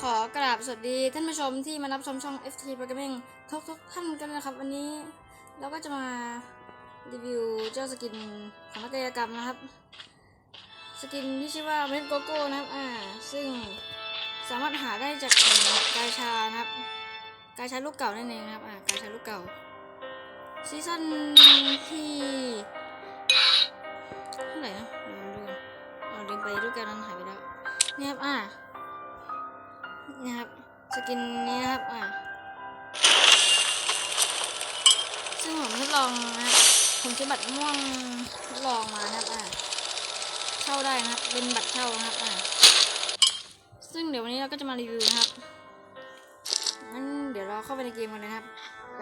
ขอกราบสวัสดีท่านผู้ชมที่มารับชมช่อง FT Programming ทุกทุกๆท่านกันนะครับ วันนี้เราก็จะมารีวิวเจ้าสกินของนักกายกรรมนะครับ สกินที่ชื่อว่าเมดโกโก้นะครับอ่าซึ่งสามารถหาได้จากกายชานะครับกายชาลูกเก่านั่นเองนะครับอ่ากายชาลูกเก่าซีซั่นที่เท่าไหร่นะเดี๋ยวดูกันเอาลืมไปรูปการนั้นหายไปแล้วเนี่ยครับอ่า นี่ครับสกินนี้นะครับอ่าซึ่งผมทดลองนะครับผมใช้บัตรม่วงทดลองมานะครับอ่าเช่าได้นะครับเป็นบัตรเช่านะครับอ่าซึ่งเดี๋ยววันนี้เราก็จะมารีวิวนะครับงั้นเดี๋ยวเราเข้าไปในเกมกันเลยนะครับไป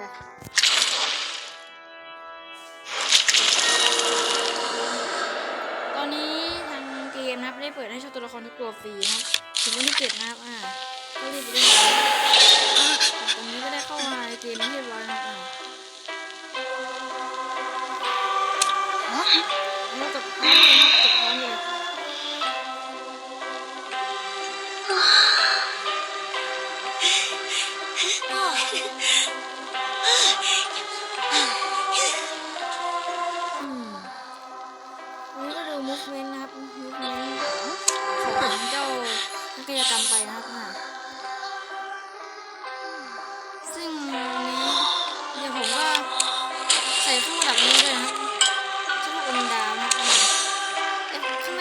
ตอนนี้ทางเกมนะครับได้เปิดให้เช่าตัวละครทุกตัวฟรีนะครับถึงวันที่เจ็ดนะครับอ่า ก็รีบไปเล่นเลยตอนนี้ก็ได้เข้ามาในเกมเรียบร้อยนะครับอ่าแล้วกดพร้อมเ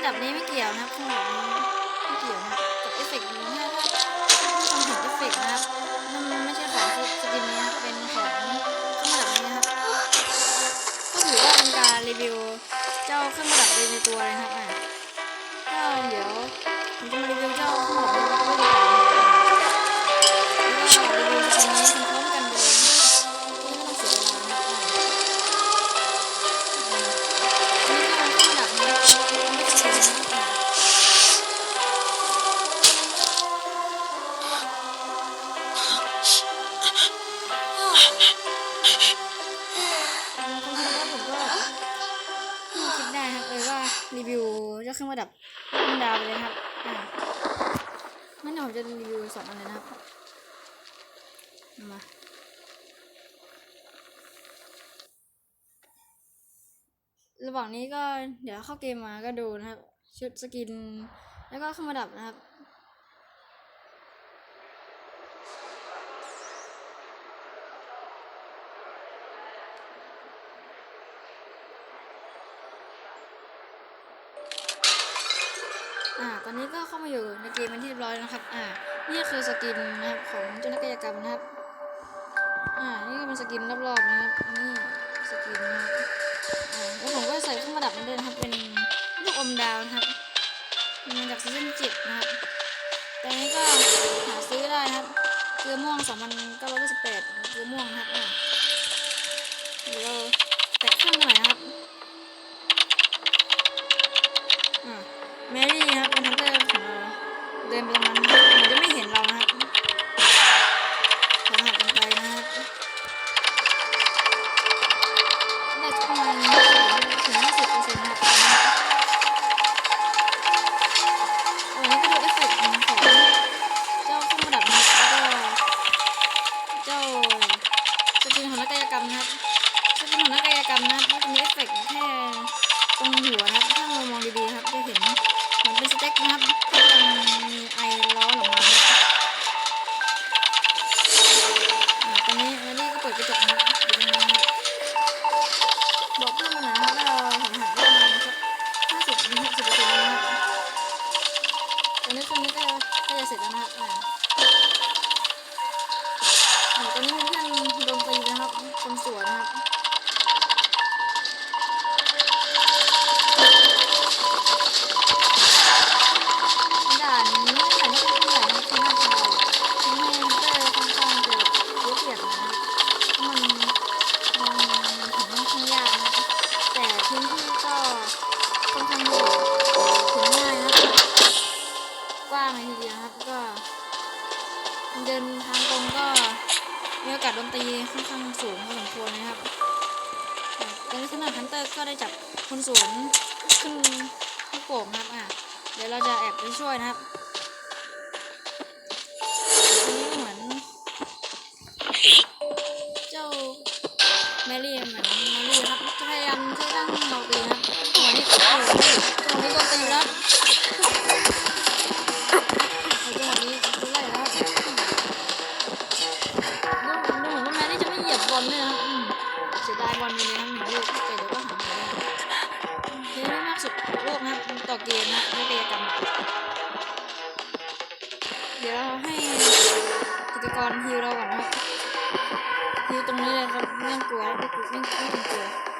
ระดับนี้ไม่เกี่ยวนะครับเครื่อไม่เกี่ยวนะกับเอฟเฟกต์นี้ถ้าถ้าถ้ามเห็นเอฟเฟกต์นะครับมันไม่ใช่ของสกินนี้นะครับเป็นของเครื่องประดับนี้นะครับก็ถือว่าเป็นการรีวิวเจ้าเครื่องประดับไปในตัวเลยครับอะก็เดี๋ยวผมจะมารีวิวเจ้าเครื่องประดับนี้ด้วยดีกว่า มาระหว่างนี้ก็เดี๋ยวเข้าเกมมาก็ดูนะครับ ชุดสกิน แล้วก็เครื่องประดับนะครับอ่าตอนนี้ก็เข้ามาอยู่ในเกมเป็นที่เรียบร้อยนะครับ อ่า นี่คือสกินนะครับของเจ้านักกายกรรมนะครับ อ่า นี่ก็เป็นสกินรอบๆนะครับ นี่สกินนะครับอ่าแล้วผมก็ใส่เครื่องประดับมันด้วยนะครับ เป็นลูกอมดาวนะครับมาจากซีซั่นเจ็ดนะครับ แตอนนี้ก็หาซื้อได้นะครับ เกลือม่วงสองพันเก้าร้อยสิบแปดเกลือม่วงนะครับ อ่าเดี๋ยวเราแตะเครื่องหน่อยนะครับ อ่าแมรี่ครับเป็นฮันเตอร์ของเราเดินไปตรงนั้น สกินของนักกายกรรมนะครับสกินของนักกายกรรมนะครับก็จะมีเอฟเฟกต์แค่ตรงหัวนะครับ ถ้าเรามองดีๆครับจะเห็นเหมือนเป็นสเต็กนะครับที่มันมีไอร้อนออกมานอ่าตอนนี้แมรี่ก็เปิดกระจกนะครับอยู่ตรงนี้บอกเพื่อนมาหน่อยนะครับว่าเราหันหันได้ประมาณสักห้าสิบถึงหกสิบเปอร์เซ็นต์นะครับตอนนี้เครื่องนี้ก็ใกล้จะเสร็จแล้วนะครับ นะครับคนสวนครับ ค่อนข้างสูงพอสมควรนะครับแต่ในขณะฮันเตอร์ก็ได้จับคนสวนขึ้นลูกโป่งนะครับอะเดี๋ยวเราจะแอบไปช่วยนะครับ อยู่ตรงนี้เลยครับไม่ต้องกลัวไม่กลัวไม่ต้งกลัว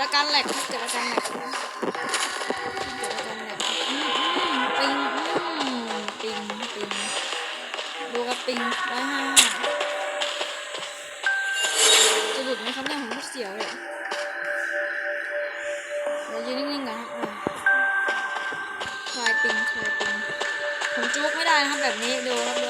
ดอาการแหลกเกิดอาการแหลกเกิดการแหลกปิงปิงปิงดูกับปิงร้อยห้าจะหลุดไหมครับเนี่ยผมเสียวเลยเรายืนนิ่งๆก่นครับคลายปิงคลายปิงผมจุกไม่ได้นะครับแบบนี้ดูครับดู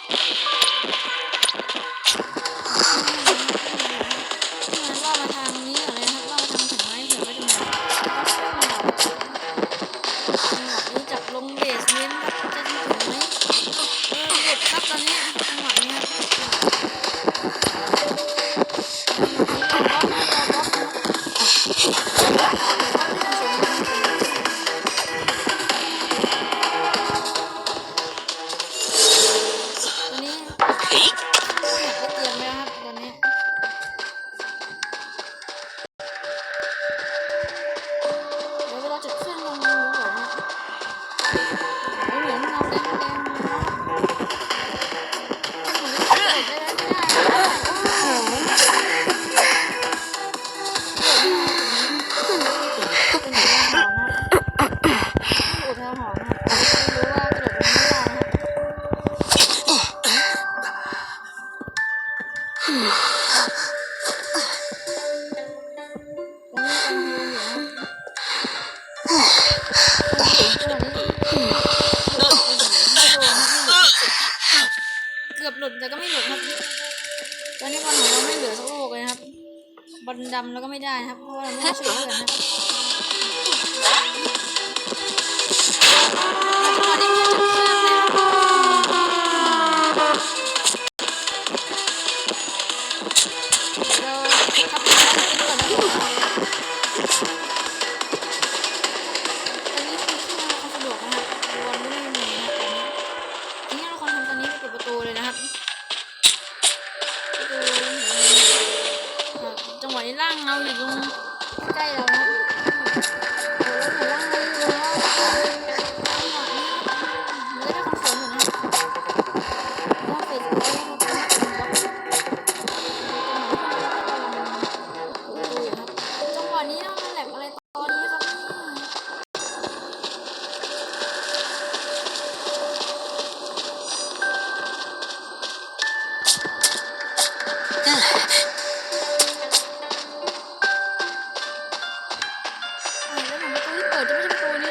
ครับตอนนี้จังหวะนี้จุดขึ้นลงหนูแบบนี้เหมือนเราเล่นเกม เกือบหลุดแต่ก็ไม่หลุดครับ ตอนนี้บอลของเราไม่เหลือสักลูกเลยครับ บอลดำแล้วก็ไม่ได้ครับ เพราะว่าเราไม่ได้ช่วยเพื่อนนะครับตอนนี้เพื่อนะใครเราทับเป็นก่อนนะครับ ของประตูที่เปิดจะไม่ใช่ประตูนี้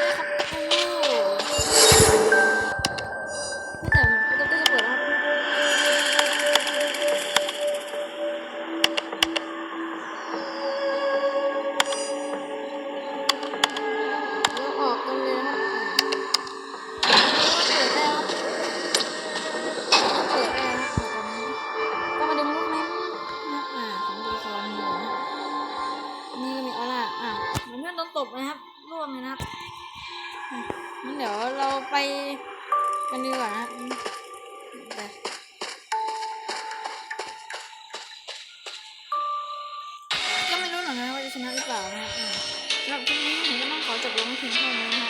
บนะครับร่วงเลยนะครับมันเดี๋ยวเราไปกันดีกว่านะก็ไม่รู้หรอกนะว่าจะชนะหรือเปล่านะสำหรับคลิปนี้ผมก็ต้องขอจบลงเพียงเท่านี้